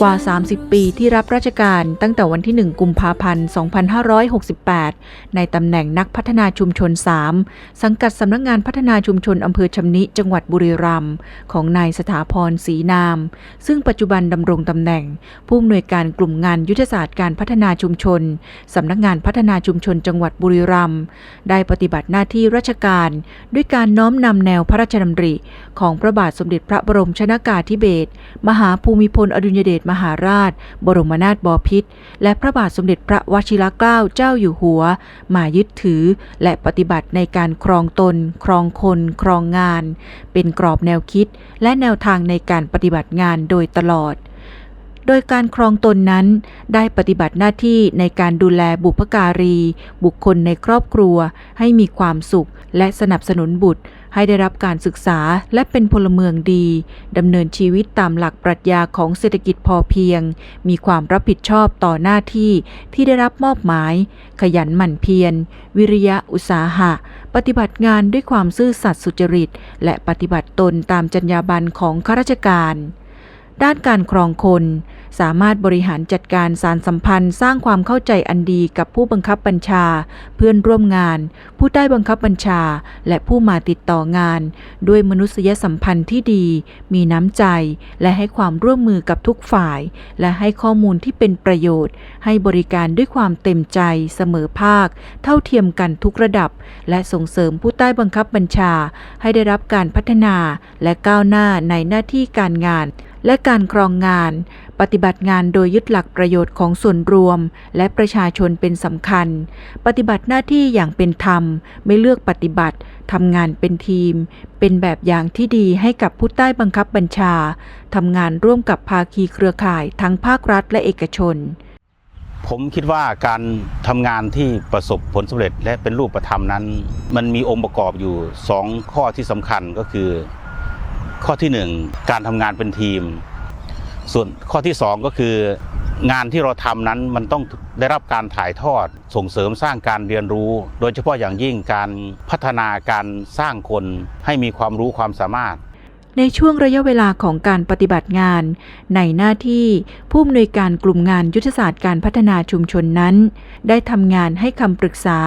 กว่า 30 ปีที่รับราชการตั้งแต่วันที่ 1 กุมภาพันธ์ 2568 ในตำแหน่งนักพัฒนาชุมชน 3 สังกัดสำนักงานพัฒนาชุมชนอำเภอชำนิ จังหวัดบุรีรัมย์ของนายสถาพรศรีนาม ซึ่งปัจจุบันดำรงตำแหน่ง ผู้อำนวยการกลุ่มงานยุทธศาสตร์การพัฒนาชุมชนสำนักงานพัฒนาชุมชน จังหวัดบุรีรัมย์ได้ปฏิบัติหน้าที่ราชการ ด้วยการน้อมนำแนวพระราชดำริ ของพระบาทสมเด็จพระบรมชนากาธิเบศรมหาภูมิพลอดุลยเดชมหาราช บรมนาถบพิตร และพระบาทสมเด็จพระวชิรเกล้าเจ้าอยู่หัว มายึดถือและปฏิบัติในการครองตน ครองคน ครองงาน เป็นกรอบแนวคิด และแนวทางในการปฏิบัติงานโดยตลอดโดยการครองตนนั้นได้ปฏิบัติหน้าที่ในการดูแลบุพการี บุคคลในครอบครัวให้มีความสุข และสนับสนุนบุตร ให้ได้รับการศึกษาและเป็นพลเมืองดีดำเนินชีวิตตามหลักปรัชญาของเศรษฐกิจพอเพียง มีความรับผิดชอบต่อหน้าที่ที่ได้รับมอบหมาย ขยันหมั่นเพียร วิริยะอุตสาหะ ปฏิบัติงานด้วยความซื่อสัตย์สุจริต และปฏิบัติตนตามจรรยาบรรณของข้าราชการ ด้านการครองคน สามารถบริหารจัดการสารสัมพันธ์ สร้างความเข้าใจอันดีกับผู้บังคับบัญชา เพื่อนร่วมงาน ผู้ใต้บังคับบัญชา และผู้มาติดต่องาน ด้วยมนุษยสัมพันธ์ที่ดี มีน้ำใจ และให้ความร่วมมือกับทุกฝ่าย และให้ข้อมูลที่เป็นประโยชน์ ให้บริการด้วยความเต็มใจเสมอภาค เท่าเทียมกันทุกระดับ และส่งเสริมผู้ใต้บังคับบัญชา ให้ได้รับการพัฒนาและก้าวหน้าในหน้าที่การงาน และการครองงาน ปฏิบัติงานโดยยึดหลักประโยชน์ของส่วนรวม และประชาชนเป็นสำคัญ ปฏิบัติหน้าที่อย่างเป็นธรรม ไม่เลือกปฏิบัติทำงานเป็นทีม เป็นแบบอย่างที่ดีให้กับผู้ใต้บังคับบัญชาทำงานร่วมกับภาคีเครือข่ายทั้งภาครัฐและเอกชน ผมคิดว่าการทำงานที่ประสบผลสำเร็จและเป็นรูปธรรมนั้น มันมีองค์ประกอบอยู่ 2 ข้อที่สำคัญก็คือ ข้อทีหนึ่1 การทำงานเป็นทีม ส่วนข้อที่ 2 ก็คืองานที่เราทำนั้นมันต้องได้รับการถ่ายทอดส่งเสริมสร้างการเรียนรู้ โดยเฉพาะอย่างยิ่งการพัฒนาการสร้างคนให้มีความรู้ความสามารถ ในช่วงระยะเวลาของการปฏิบัติงาน ในหน้าที่ผู้อำนวยการกลุ่มงานยุทธศาสตร์การพัฒนาชุมชนนั้น ได้ทำงานให้คำปรึกษา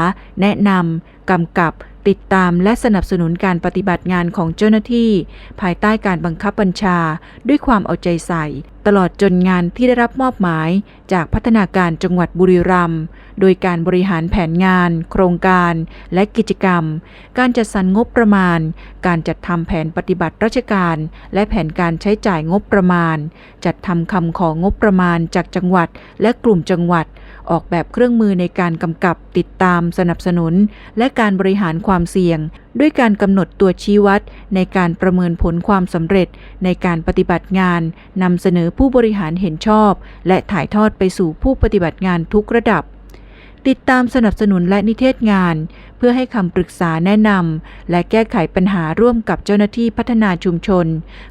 แนะนำกำกับ ติดตามและสนับสนุนการปฏิบัติงานของเจ้าหน้าที่ ภายใต้การบังคับบัญชา ด้วยความเอาใจใส่ ตลอดจนงานที่ได้รับมอบหมาย จากพัฒนาการจังหวัดบุรีรัมย์โดยการบริหารแผนงาน โครงการ และกิจกรรม การจัดสรรงบประมาณ การจัดทำแผนปฏิบัติราชการ และแผนการใช้จ่ายงบประมาณ จัดทำคำของงบประมาณจากจังหวัดและกลุ่มจังหวัด ออกแบบเครื่องมือในการกำกับติดตามสนับสนุน และการบริหารความเสี่ยง ด้วยการกำหนดตัวชี้วัด ในการประเมินผลความสำเร็จ ในการปฏิบัติงานนำเสนอผู้บริหารเห็นชอบ และถ่ายทอดไปสู่ผู้ปฏิบัติงานทุกระดับ ติดตามสนับสนุนและนิเทศงาน เพื่อให้คำปรึกษาแนะนำและแก้ไขปัญหาร่วมกับเจ้าหน้าที่พัฒนาชุมชน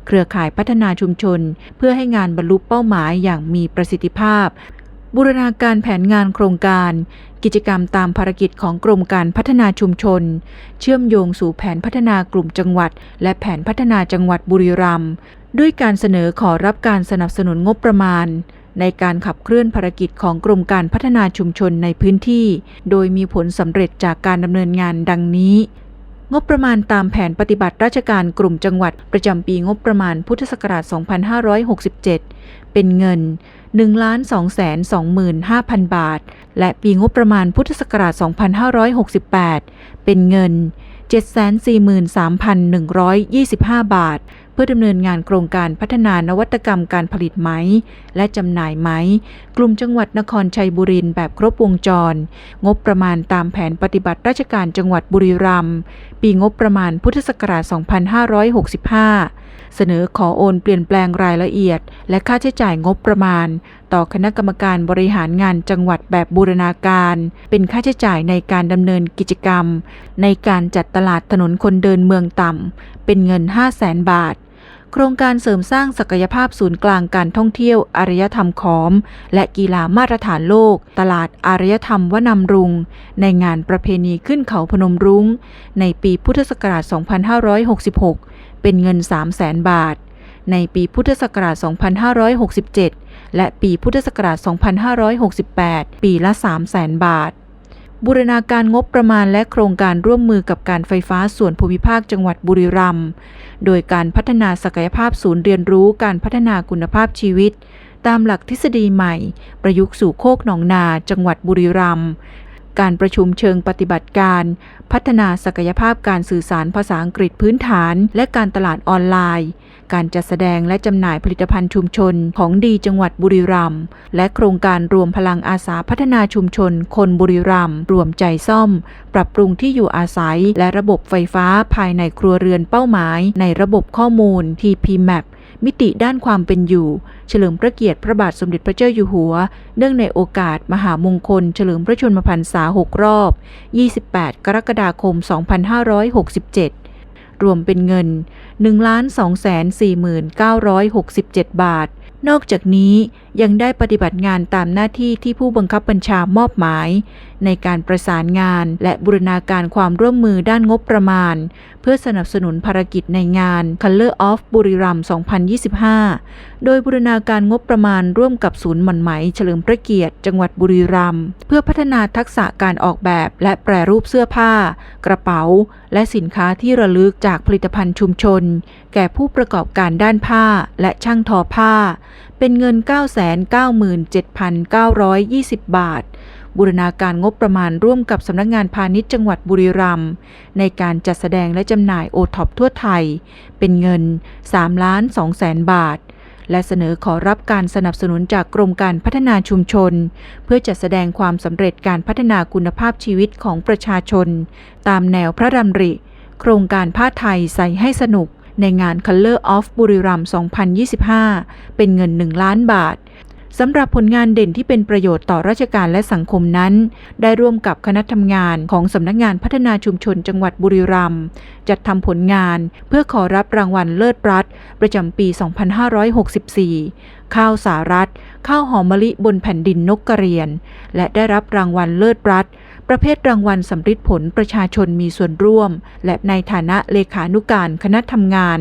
เครือข่ายพัฒนาชุมชน เพื่อให้งานบรรลุเป้าหมายอย่างมีประสิทธิภาพ บูรณาการแผนงานโครงการ กิจกรรมตามภารกิจของกรมการพัฒนาชุมชน เชื่อมโยงสู่แผนพัฒนากลุ่มจังหวัด และแผนพัฒนาจังหวัดบุรีรัมย์ด้วยการเสนอขอรับการสนับสนุนงบประมาณ ในการขับเคลื่อนภารกิจของกรมการพัฒนาชุมชนในพื้นที่ โดยมีผลสำเร็จจากการดำเนินงานดังนี้ งบประมาณตามแผนปฏิบัติราชการกลุ่มจังหวัดประจำปีงบประมาณพุทธศักราช 2567 เป็นเงิน 1 2 2 2 5 0 0 0บาท และปีงบประมาณพุทธศักราช 2568 เป็นเงิน 743,125 บาท เพื่อดำเนินงานโครงการพัฒนานวัตกรรมการผลิตไหม และจำหน่ายไหม กลุ่มจังหวัดนครชัยบุรีแบบครบวงจร งบประมาณตามแผนปฏิบัติราชการจังหวัดบุรีรัมย์ปีงบประมาณพุทธศักราช 2565 เสนอขอโอนเปลี่ยนแปลงรายละเอียด และค่าใช้จ่ายงบประมาณ ต่อคณะกรรมการบริหารงานจังหวัดแบบบูรณาการ เป็นค่าใช้จ่ายในการดำเนินกิจกรรม ในการจัดตลาดถนนคนเดินเมืองต่ำเป็นเงิน 5 0 0แสนบาทโครงการเสริมสร้างศักยภาพศูนย์กลางการท่องเที่ยวอารยธรรมขอม และกีฬามาตรฐานโลก ตลาดอารยธรรมวนำรุง ในงานประเพณีขึ้นเขาพนมรุง้ง ในปีพุทธศักราช 2566 เป็นเงิน 3 0 0แสนบาท ในปีพุทธศักราช 2567 และปีพุทธศักราช 2568 ปีละ 300,000 บาท บูรณาการงบประมาณและโครงการร่วมมือกับการไฟฟ้าส่วนภูมิภาคจังหวัดบุรีรัมย์ โดยการพัฒนาศักยภาพศูนย์เรียนรู้การพัฒนาคุณภาพชีวิต ตามหลักทฤษฎีใหม่ ประยุกต์สู่โคกหนองนา จังหวัดบุรีรัมย์ การประชุมเชิงปฏิบัติการ พัฒนาศักยภาพการสื่อสารภาษาอังกฤษพื้นฐาน และการตลาดออนไลน์ การจัดแสดงและจำหน่ายผลิตภัณฑ์ชุมชนของดีจังหวัดบุรีรัมย์และโครงการรวมพลังอาสาพัฒนาชุมชน คนบุรีรัมย์รวมใจซ่อม ปรับปรุงที่อยู่อาศัย และระบบไฟฟ้าภายในครัวเรือนเป้าหมาย ในระบบข้อมูล TPMAP มิติด้านความเป็นอยู่ เฉลิมพระเกียรติพระบาทสมเด็จพระเจ้าอยู่หัว เนื่องในโอกาสมหามงคล เฉลิมพระชนมพรรษา 6 รอบ 28 กรกฎาคม 2567 รวมเป็นเงิน 1,249,967 บาท นอกจากนี้ยังได้ปฏิบัติงานตามหน้าที่ที่ผู้บังคับบัญชามอบหมาย ในการประสานงาน และบูรณาการความร่วมมือด้านงบประมาณ เพื่อสนับสนุนภารกิจในงาน Color of บุรีรัมย์2025 โดยบูรณาการงบประมาณร่วมกับศูนย์หม่อนไหม เฉลิมพระเกียรติ จังหวัดบุรีรัมย์เพื่อพัฒนาทักษะการออกแบบและแปรรูปเสื้อผ้า กระเป๋า และสินค้าที่ระลึกจากผลิตภัณฑ์ชุมชน แก่ผู้ประกอบการด้านผ้า และช่างทอผ้า เป็นเงิน 997,920 บาท บูรณาการงบประมาณร่วมกับสำนักงานพาณิชย์จังหวัดบุรีรัมย์ในการจัดแสดงและจำหน่ายโอท็อปทั่วไทย เป็นเงิน3ล้าน2แสนบาท และเสนอขอรับการสนับสนุนจากกรมการพัฒนาชุมชน เพื่อจัดแสดงความสำเร็จการพัฒนาคุณภาพชีวิตของประชาชน ตามแนวพระดำริ โครงการผ้าไทยใส่ให้สนุกในงาน Color of บุรีรัมย์2025 เป็นเงิน 1 ล้านบาท สำหรับผลงานเด่นที่เป็นประโยชน์ต่อราชการและสังคมนั้น ได้ร่วมกับคณะทำงานของสำนักงานพัฒนาชุมชนจังหวัดบุรีรัมย์จัดทำผลงานเพื่อขอรับรางวัลเลิศรัฐ ประจำปี 2564 ข้าวสารัฐ ข้าวหอมมะลิบนแผ่นดินนกกระเรียน และได้รับรางวัลเลิศรัฐ ประเภทรางวัลสำริดผลประชาชนมีส่วนร่วม และในฐานะเลขานุการคณะทำงาน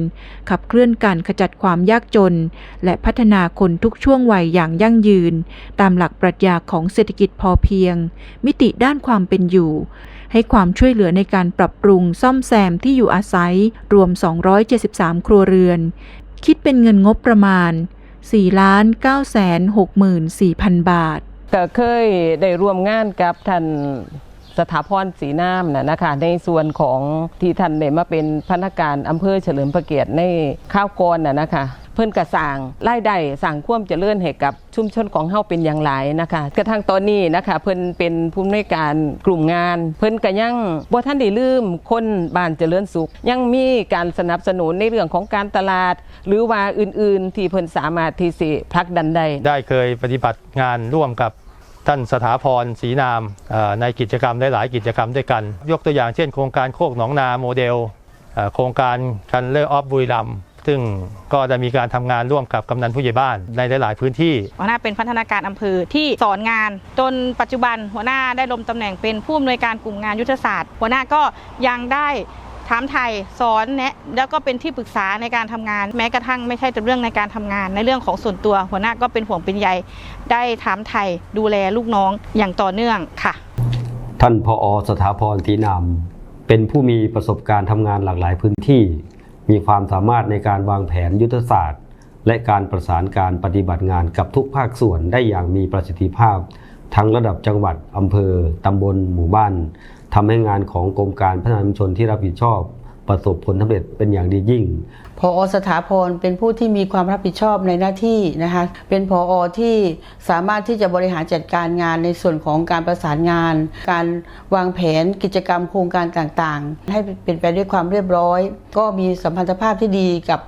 ขับเคลื่อนการขจัดความยากจน และพัฒนาคนทุกช่วงวัยอย่างยั่งยืน ตามหลักปรัชญาของเศรษฐกิจพอเพียง มิติด้านความเป็นอยู่ ให้ความช่วยเหลือในการปรับปรุงซ่อมแซมที่อยู่อาศัยรวม 273 ครัวเรือน คิดเป็นเงินงบประมาณ 4 9 6 4 0 0 0 บาท ก็เคยได้ร่วมงานกับท่านสถาพรศรีน้ำนะนะคะ ในส่วนของที่ท่านได้มาเป็นพนักงานอำเภอเฉลิมพระเกียรติในข้าวกรนะนะคะ เพิ่นกระสางไล่ได้สั่งความเจริญให้กับ ชุมชนของเฮาเป็นอย่างไรนะคะกระทั่งตอนนี้นะคะเพิ่นเป็นผู้อำนวยการกลุ่มงาน เพิ่นก็ยังบ่ท่านได้ลืมคนบ้านเจริญสุข ยังมีการสนับสนุนในเรื่องของการตลาด หรือว่าอื่นๆ ที่เพิ่นสามารถที่สิผลักดันได้ได้เคยปฏิบัติงานร่วมกับท่านสถาพรศรีนามในกิจกรรมหลายๆกิจกรรมด้วยกัน ยกตัวอย่างเช่น โครงการโคกหนองนาโมเดลโครงการคันเลอร์ออฟบุรีรัมย์ ซึ่งก็ได้มีการทำงานร่วมกับกำนันผู้ใหญ่บ้านในหลาย ๆ พื้นที่หัวหน้าเป็นพัฒนาการอำเภอที่สอนงาน จนปัจจุบันหัวหน้าได้ลงตำแหน่งเป็นผู้อำนวยการกลุ่มงานยุทธศาสตร์ หัวหน้าก็ยังได้ถามไทยสอนแนะแล้วก็เป็นที่ปรึกษาในการทำงาน แม้กระทั่งไม่ใช่แต่เรื่องในการทำงาน ในเรื่องของส่วนตัว หัวหน้าก็เป็นห่วงเป็นใยได้ถามไทยดูแลลูกน้องอย่างต่อเนื่องค่ะ ท่านพออสถาพรศรีนามเป็นผู้มีประสบการณ์ทำงานหลากหลายพื้นที่ มีความสามารถในการวางแผนยุทธศาสตร์ และการประสานการปฏิบัติงานกับทุกภาคส่วนได้อย่างมีประสิทธิภาพ ทั้งระดับจังหวัดอำเภอตำบล หมู่บ้านทำให้งานของกรมการพัฒนาชุมชนที่รับผิดชอบ ประสบผลสำเร็จเป็นอย่างดียิ่งพอสถาพรเป็นผู้ที่มีความรับผิดชอบในหน้าที่นะคะ เป็นพอที่สามารถที่จะบริหารจัดการงานในส่วนของการประสานงาน การวางแผนกิจกรรมโครงการต่างๆ ให้เป็นไปด้วยความเรียบร้อย ก็มีสัมพันธภาพที่ดีกับ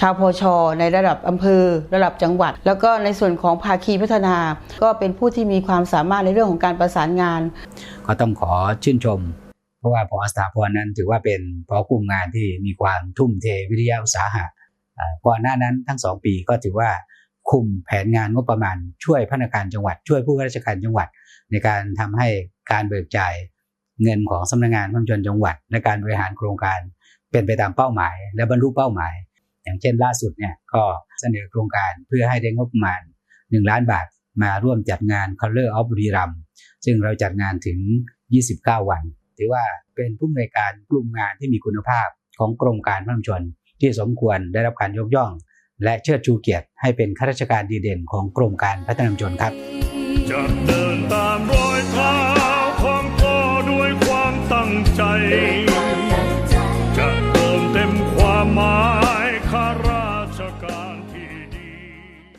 ชาวพชในระดับอำเภอ ระดับจังหวัด แล้วก็ในส่วนของภาคีพัฒนา ก็เป็นผู้ที่มีความสามารถในเรื่องของการประสานงาน ก็ต้องขอชื่นชมเพ ราะว่าพอสถาพรนั้นถือว่าเป็นพอกลุ่มงานที่มีความทุ่มเทวิทยาอุตสาหะอ่าก่อนหน้านั้นทั้งสองปีก็ถือว่าคุมแผนงานงบประมาณช่วยพนักงานจังหวัด ช่วยผู้ว่าราชการจังหวัด ในการทำให้การเบิกจ่ายเงินของสำนักงานพัฒนจังหวัดในการบริหารโครงการเป็นไปตามเป้าหมาย และบรรลุเป้าหมาย อย่างเช่นล่าสุดเนี่ยก็เสนอโครงการเพื่อให้ได้งบประมาณ 1 ล้านบาทมาร่วมจัดงาน Color of บุรีรัมซึ่งเราจัดงานถึง 29 วัน ถือว่าเป็นผู้อำนวยการกลุ่มงานที่มีคุณภาพของกรมการพัฒนาชน ที่สมควรได้รับการยกย่อง และเชิดชูเกียรติให้เป็นข้าราชการดีเด่นของกรมการพัฒนาชนครับจะเดินตามรอยเท้าของพ่อด้วยความตั้งใจ